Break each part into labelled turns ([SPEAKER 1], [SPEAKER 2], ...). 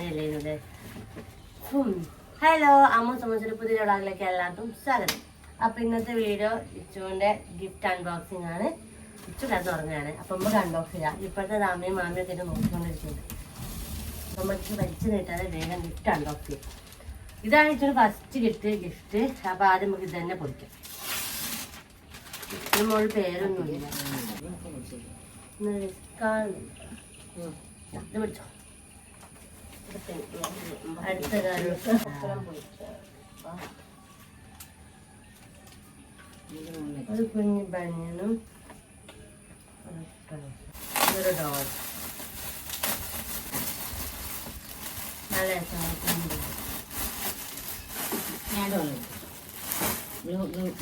[SPEAKER 1] അല്ലേ ഹലോ അമ്മ സംബന്ധിച്ചൊരു പുതിയ വ്ളോഗിലേക്ക് എല്ലാവർക്കും സ്വാഗതം. അപ്പൊ ഇന്നത്തെ വീഡിയോ ഇച്ചുവിന്റെ ഗിഫ്റ്റ് അൺബോക്സിംഗ് ആണ്. ഇച്ചു കഥ ഉറങ്ങാണ് അപ്പൊ നമുക്ക് അൺബോക്സ് ചെയ്യാം ഇപ്പോഴത്തെ അമ്മയും മാമിയും ഒക്കെ നോക്കിക്കൊണ്ടിരിക്കുന്നത് അപ്പൊ നമുക്ക് വലിച്ചു നീട്ടാതെ വേഗം ഗിഫ്റ്റ് അൺബോക്സ് ചെയ്യും. ഇതാണ് ഇച്ചിരി ഫസ്റ്റ് ഗിഫ്റ്റ് ഗിഫ്റ്റ് അപ്പൊ ആദ്യം നമുക്ക് ഇത് തന്നെ പൊളിക്കാം. ഇതിന് മോൾ പേരൊന്നുമില്ല. ഇത് പിടിച്ചോ? അടുത്ത കാര്യം ഒരു കുഞ്ഞു ബനിയനും ഒരു ഡോൾ. നല്ല രസമാണ്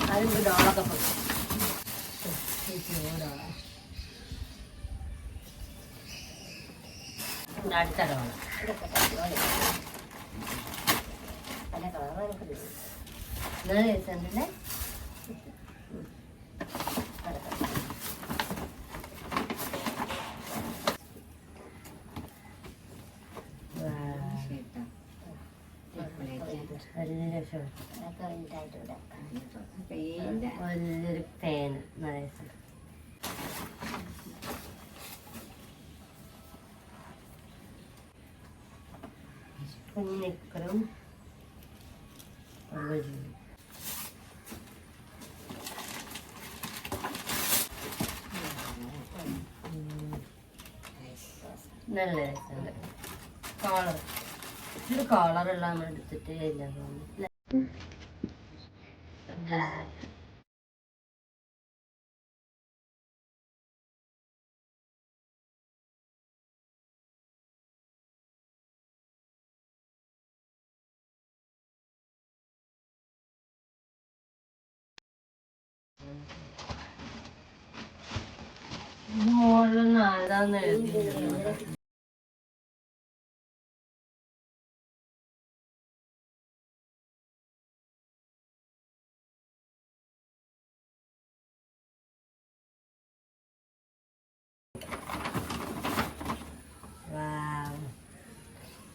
[SPEAKER 1] അതിന്റെ ഡോളൊക്കെ പോയി അടുത്ത ഡോള നല്ല രസമുണ്ടല്ലേ വലിയ രസമാണ് വലിയൊരു ഫാൻ നല്ല രസം കുഞ്ഞിക്കറും നല്ല രസമുണ്ട്. കോളർ നമ്മൾ എടുത്തിട്ടേ ഇല്ല അതാന്ന് എഴുതി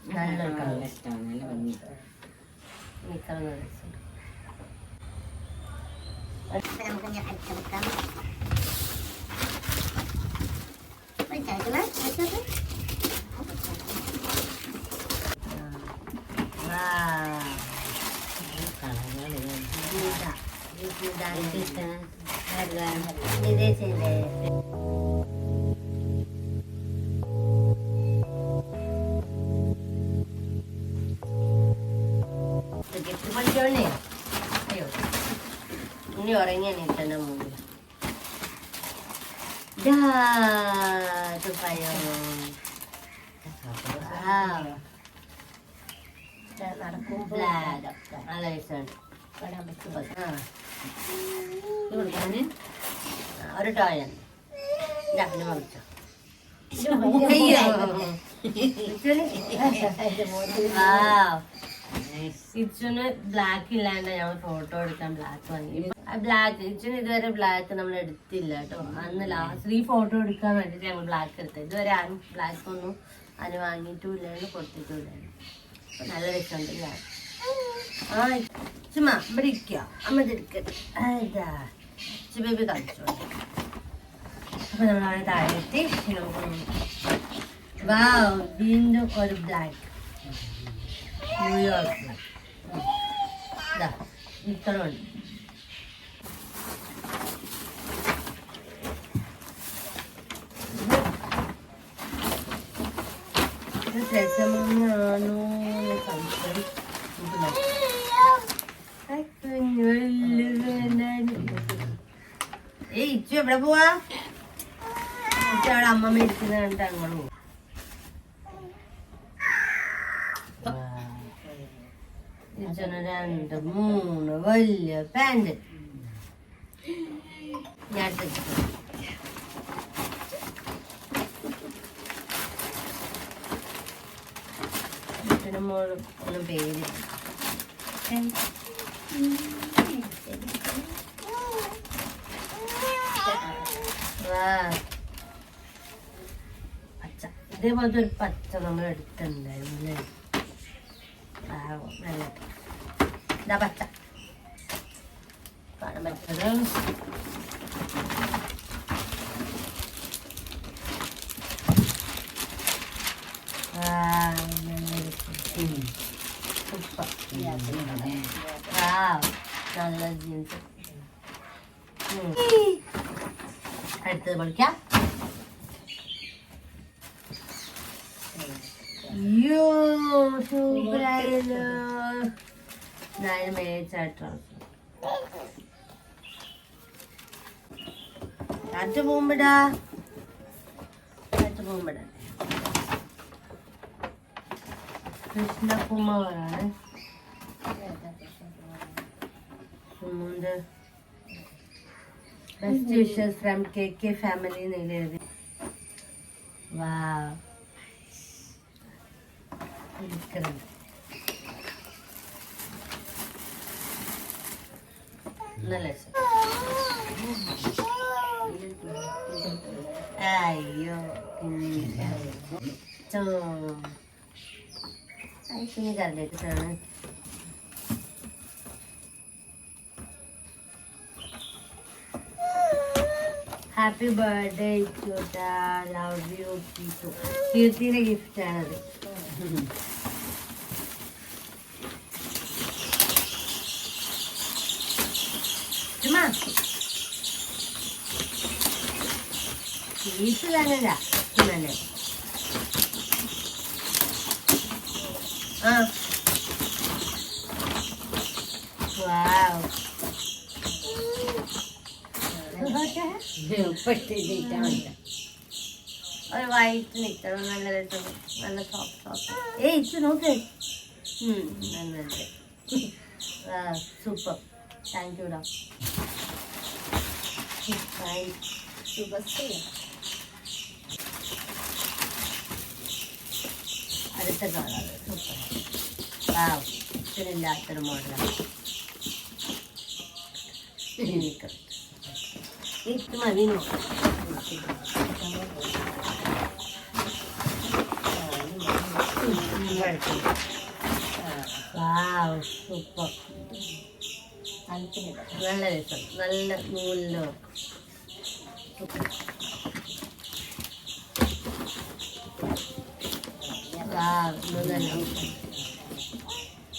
[SPEAKER 1] നല്ല ഇഷ്ടമാണ് നല്ല ഭംഗി. നിൽക്കാൻ നമുക്ക് അടുത്ത മുകളിലൊന്നും ആരാന്ന് എഴുതിയില്ല Wow. നല്ലൊരു കളർ ഈ കളർ നല്ല രസമുണ്ട്. Wow. ഇതാ. ഇതാ. ഇതാ. ഇതേ ചെയ്തേ ഗിഫ്റ്റ് പഠിച്ചോണ്ടേ അയ്യോ ഇനി ഉറങ്ങി എണീറ്റെന്നെ മൂന്ന് പയോ നല്ല ആ. ഒരു ടോയാണ് മറിച്ചോ ഇച്ചിന്? ബ്ലാക്ക് ഇല്ലാണ്ട് ഞങ്ങൾ ഫോട്ടോ എടുക്കാൻ ബ്ലാക്ക് വാങ്ങി. ബ്ലാക്ക് ഇച്ചുന് ഇതുവരെ ബ്ലാക്ക് നമ്മൾ എടുത്തില്ല കേട്ടോ. അന്ന് ലാസ്റ്റ് ഈ ഫോട്ടോ എടുക്കാൻ വേണ്ടിട്ട് ഞങ്ങൾ ബ്ലാക്ക് എടുത്തത്. ഇതുവരെ ആരും ബ്ലാക്ക് ഒന്നും അതിന് വാങ്ങിയിട്ടുമില്ലായിരുന്നു കൊടുത്തിട്ടുമില്ലായിരുന്നു നല്ല രസമുണ്ട് ഞാൻ ആ ചുമ്മാ ഇവിടെ ഇരിക്കുക. അമ്മ ഇരിക്കട്ടെ അതാ ബേബി കളിച്ചോ അപ്പൊ നമ്മൾ അവിടെ താഴെ എത്തി ഇനി നമുക്ക് വാവ് വീണ്ടും ഒരു ബ്ലാക്ക് ന്യൂയോർക്ക്. ഇതാ ഇത്രയുണ്ട്. ഇത് രസമാണോ എന്ന് സംശയം. ഏയ് ഇച്ചു എവിടെ പോവാ ഇച്ചു അവിടെ അമ്മമ്മ ഇരിക്കുന്നത് കണ്ടിട്ട് അങ്ങോട്ട് പോകും ഇച്ചന് രണ്ട് മൂന്ന് വലിയ പാന്റ് ഞാൻ മോളും ഒന്നും പേര് പച്ച. ഇതേപോലത്തെ ഒരു പച്ച നമ്മൾ എടുത്തിട്ടുണ്ടായിരുന്നു നല്ല ഇതാ പച്ച. കാണാൻ പറ്റത് ആ. നല്ല ജീൻസ്. അടുത്തത് പൊളിക്കാം അയ്യോ സൂപ്പറായിരുന്നു ഞാൻ മേച്ചായിട്ടാണ് കാറ്റ് പോകുമ്പോടാ. കാറ്റ് പോകുമ്പോടാ. കൃഷ്ണകുമാറാണ് ഉമ്മുണ്ട് best wishes from K K family എഴുതി വാ ഇരിക്കുന്നത് അയ്യോ പിന്നെ കറിലേക്ക് happy birthday cute love you కీటు కీర్తిని గిఫ్ట్ అది తీసులనేదా తినలేదు എളുപ്പത്തിട്ടാ ഒരു വൈറ്റ് നിൽക്കണം നല്ല രസം നല്ല സോഫ്റ്റ് സോഫ്റ്റ് ഏയ് ഇത് നോക്ക്. നന്നുണ്ട് സൂപ്പർ താങ്ക് യു ഡോ. അടുത്ത കളർ സൂപ്പർ ആ ഇതിലില്ലാത്തൊരു മോഡലാണ് ഇത് മതി നോക്കാം ഉപ്പ് നല്ല രസം നല്ല നൂലിലോ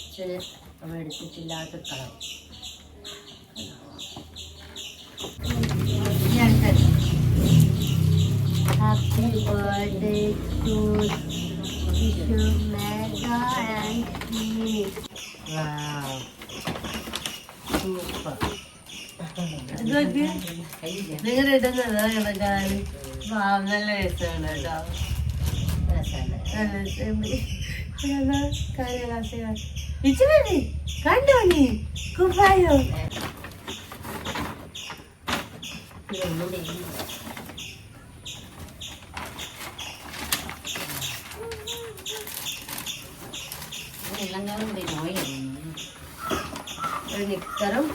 [SPEAKER 1] പിന്നെ എടുത്തിട്ടില്ലാത്ത colour Happy birthday to Vishnu Mehta and me. Wow. Super. നിങ്ങൾ ഇടുന്നത് ഞാൻ നല്ല രസമാണ് കേട്ടോ ഇച്ചിരി കണ്ടോ നീ കുപ്പായോ ഒരു നിക്കറും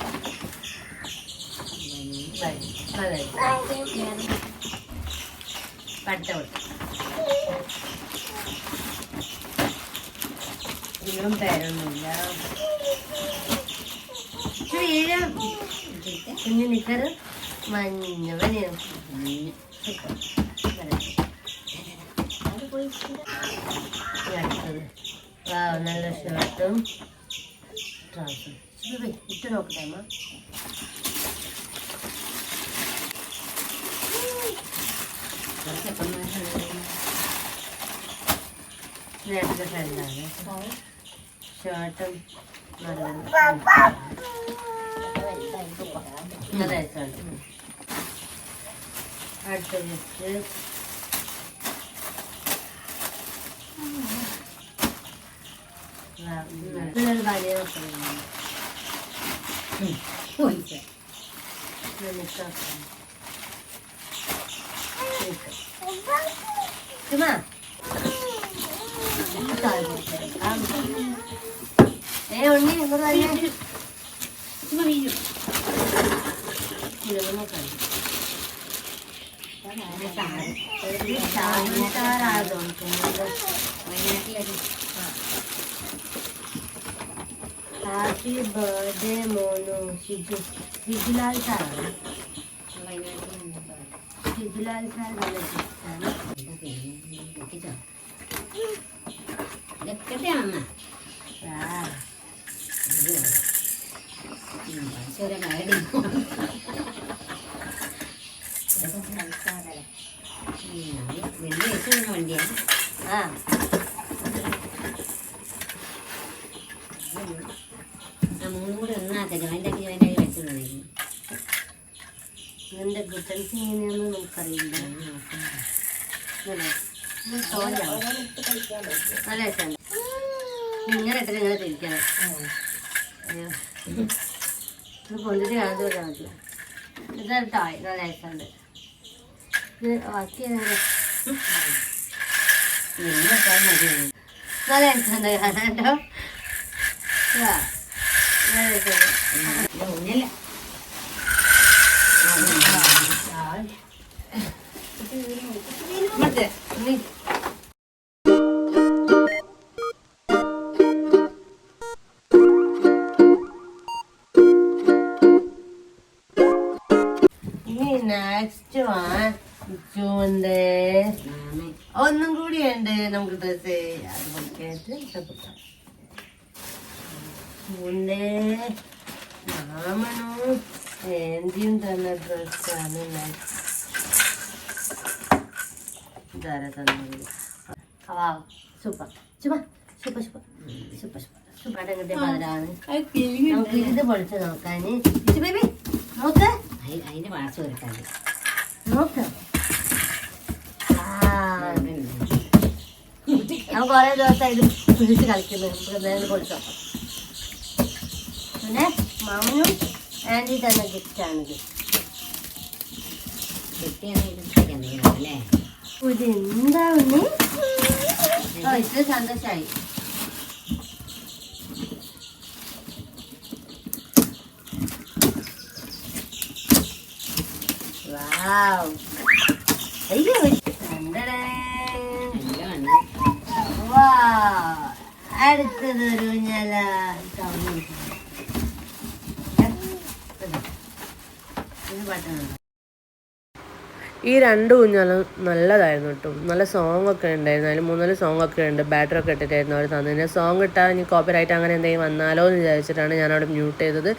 [SPEAKER 1] പട്ട വിട്ടു ഇതിലും പേരൊന്നുമില്ല കുഞ്ഞു നിക്കറ് മഞ്ഞ മഞ്ഞ അടുത്തത്. വാവ് നല്ല ഷർട്ടും ട്രൗസറും. ఇవి ఇటు నొక్కుదామా లేట్గా వెళ్ళాలి శాతం അടുത്തത് വേറെ വലിയ Pois é. Vai assim. Chega. Irmã. Eu nem vou dar nem. Marido. Ele não cai. Tá, tá. Ele tá, tá, tá, tá, tá,
[SPEAKER 2] tá, tá,
[SPEAKER 1] tá,
[SPEAKER 2] tá, tá, tá, tá, tá,
[SPEAKER 1] tá
[SPEAKER 2] happy birthday മോനു ഷിജു ഷിജുലാൽ സാറാണ് Shijulal sir നല്ല
[SPEAKER 1] ഇതൊക്കെ അമ്മ വലിയ വണ്ടിയാണ് ആ. Difference എങ്ങനെയാണെന്ന് നമുക്കറിയില്ല? നല്ല രസമുണ്ട് ഇങ്ങനെ ഇട്ടിട്ട് ഇങ്ങനെ തിരിക്കണം. അയ്യോ. ഇത് പൊന്തിട്ട് യാതൊരു കാര്യമില്ല ഇത് ടോയ് നല്ല രസമുണ്ട്. നല്ല രസമുണ്ട് കാണാൻ കേട്ടോ. നല്ല രസമുണ്ട്.
[SPEAKER 2] ഇത് ഒന്നല്ല
[SPEAKER 1] മറ്റേ നീ ഇനി നെക്സ്റ്റ് ജൂന്റെ ഒന്നും കൂടി ഉണ്ട്. നമുക്ക് ഡ്രസ് അത് പൊട്ടിയിട്ട് ഇഷ്ടപ്പെട്ടു മാമനും എന്തിയും തന്നെ ഡ്രസ്സാണ് നെക്സ്റ്റ് തന്നെ super super super super super super നമുക്ക് ഇത് പൊളിച്ച് നോക്കാൻ ബേബി നോക്ക്
[SPEAKER 2] അതിന്റെ വാട്സ് വരട്ടാണ്
[SPEAKER 1] നോക്ക് ആ, നമുക്ക് കുറെ ദിവസം ഇത് പിടിച്ച് കളിക്കുന്നു നമുക്ക് എന്തായാലും പിന്നെ മാമനും ആന്റി തന്നെ ഗിഫ്റ്റാണിത്
[SPEAKER 2] അല്ലേ?
[SPEAKER 1] ഇത് ഓ ഇത്ര സന്തോഷമായി വാവ്. അയ്യോ കണ്ടടേ.
[SPEAKER 2] നല്ലതാണ്
[SPEAKER 1] വാ അടുത്തതൊരു ഞല.
[SPEAKER 3] ഈ രണ്ട് കുഞ്ഞാലും നല്ലതായിരുന്നു കേട്ടോ. നല്ല സോങ് ഒക്കെ ഉണ്ടായിരുന്നു. അതിൽ മൂന്നാൽ സോങ് ഒക്കെ ഉണ്ട്. ബാറ്ററി ഒക്കെ ഇട്ടിട്ടായിരുന്നു അവർ തന്നെ സോങ് ഇട്ടാൽ ഇനി കോപ്പറൈറ്റ് അങ്ങനെ എന്തെങ്കിലും വന്നാലോ എന്ന് വിചാരിച്ചിട്ടാണ് ഞാൻ അവിടെ മ്യൂട്ട് ചെയ്തത്.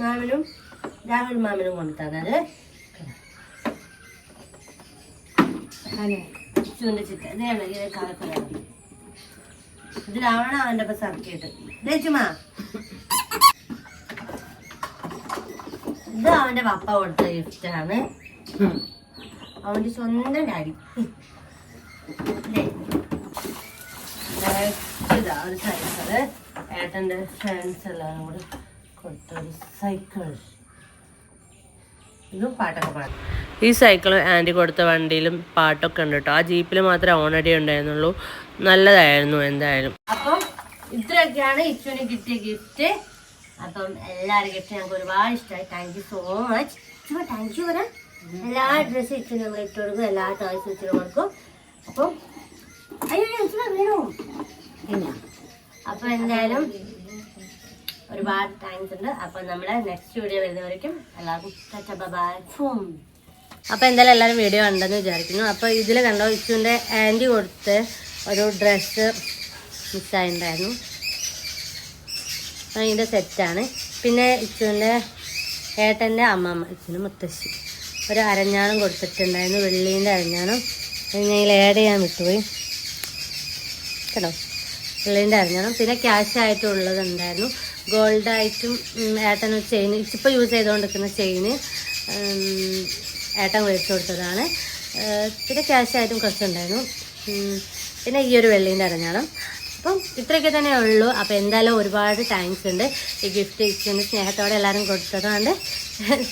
[SPEAKER 1] മാമനും രാഹുൽ മാമനും കൊണ്ട് തന്നത് ഇച്ചുവിന്റെ ചുറ്റ് ഇതാണ് ഇത് കളക്കളാണ് ഇതിലാണ് അവന്റെ ഇപ്പം സർക്കിട്ട് ദേശുമാ ഇത് അവന്റെ പപ്പ കൊടുത്ത ഗിഫ്റ്റാണ് അവന്റെ സ്വന്തം ഡാഡി. ഇതാ ഒരു സൈക്കിൾ ഏട്ടന്റെ ഫ്രണ്ട്സ് എല്ലാവരും കൂടെ കൊടുത്ത ഒരു സൈക്കിൾ ഇതും പാട്ടൊക്കെ പാടും.
[SPEAKER 3] ഈ സൈക്കിൾ ആന്റി കൊടുത്ത വണ്ടിയിലും പാട്ടൊക്കെ ഉണ്ട് കേട്ടോ ആ ജീപ്പിൽ മാത്രമേ ഓണടി ഉണ്ടായിരുന്നുള്ളൂ. നല്ലതായിരുന്നു എന്തായാലും.
[SPEAKER 1] അപ്പം ഇത്രയൊക്കെയാണ് ഇച്ചുവിന് കിട്ടിയ ഗിഫ്റ്റ് അപ്പം എല്ലാവരും ഗിഫ്റ്റ് ഞങ്ങൾക്ക് ഒരുപാട് ഇഷ്ടമായി thank you so much Ichu thank you പറയാം എല്ലാ ഡ്രസ്സും ഇച്ചു നമ്മൾ ഇട്ട് കൊടുക്കും. എല്ലാ ടോയ്സും ഇച്ചു കൊടുക്കും. അപ്പം അയ്യോ ഇച്ചു വീണു?
[SPEAKER 2] അപ്പം
[SPEAKER 1] അപ്പൊ എന്തായാലും ഒരുപാട് താങ്ക്സ് ഉണ്ട്. അപ്പൊ നമ്മളെ നെക്സ്റ്റ് വീഡിയോ വരുന്നവരേക്കും എല്ലാവർക്കും
[SPEAKER 3] അപ്പോൾ എന്തായാലും എല്ലാവരും വീഡിയോ ഉണ്ടെന്ന് വിചാരിക്കുന്നു. അപ്പൊ ഇതിൽ കണ്ടോ ഇച്ചുവിന്റെ ആന്റി കൊടുത്ത് ഒരു ഡ്രസ്സ് മിസ്സായിട്ടുണ്ടായിരുന്നു അപ്പൊ ഇതിന്റെ സെറ്റാണ് പിന്നെ ഇച്ചുവിന്റെ ഏട്ടന്റെ അമ്മമ്മ ഇച്ചിന് മുത്തശ്ശി. ഒരു അരഞ്ഞാണം കൊടുത്തിട്ടുണ്ടായിരുന്നു വെള്ളീന്റെ അരഞ്ഞാണം. അത് ഞാൻ ആഡ് ചെയ്യാൻ വിട്ടുപോയി. കേട്ടോ? വെള്ളീന്റെ അരഞ്ഞാണം. പിന്നെ ക്യാഷ് ആയിട്ടുള്ളതുണ്ടായിരുന്നു ഗോൾഡായിട്ടും ഏട്ടൻ ചെയിൻ ഇപ്പോൾ യൂസ് ചെയ്തുകൊണ്ടിരിക്കുന്ന ചെയിന് ഏട്ടൻ മേടിച്ചു കൊടുത്തതാണ്. പിന്നെ ക്യാഷ് ആയിട്ടും കുറച്ചുണ്ടായിരുന്നു. പിന്നെ ഈ ഒരു വെള്ളീന്റെ അരഞ്ഞാണം. അപ്പം ഇത്രയൊക്കെ തന്നെ ഉള്ളൂ. അപ്പോൾ എന്തായാലും ഒരുപാട് താങ്ക്സ് ഉണ്ട്. ഈ ഗിഫ്റ്റ് ഇച്ചുവിന് സ്നേഹത്തോടെ എല്ലാവരും കൊടുത്തതുകൊണ്ട്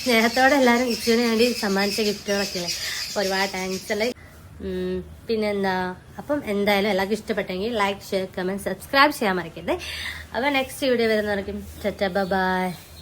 [SPEAKER 3] സ്നേഹത്തോടെ എല്ലാവരും ഇച്ചുവിന് വേണ്ടി സമ്മാനിച്ച ഗിഫ്റ്റുകളൊക്കെ അപ്പോൾ ഒരുപാട് താങ്ക്സ് അല്ലേ?
[SPEAKER 1] പിന്നെന്താ? അപ്പം എന്തായാലും എല്ലാവർക്കും ഇഷ്ടപ്പെട്ടെങ്കിൽ ലൈക്ക് ഷെയർ കമന്റ് സബ്സ്ക്രൈബ് ചെയ്യാൻ മറക്കരുത്. അപ്പോൾ നെക്സ്റ്റ് വീഡിയോ വരുന്നവർക്കും ചച്ച ബൈ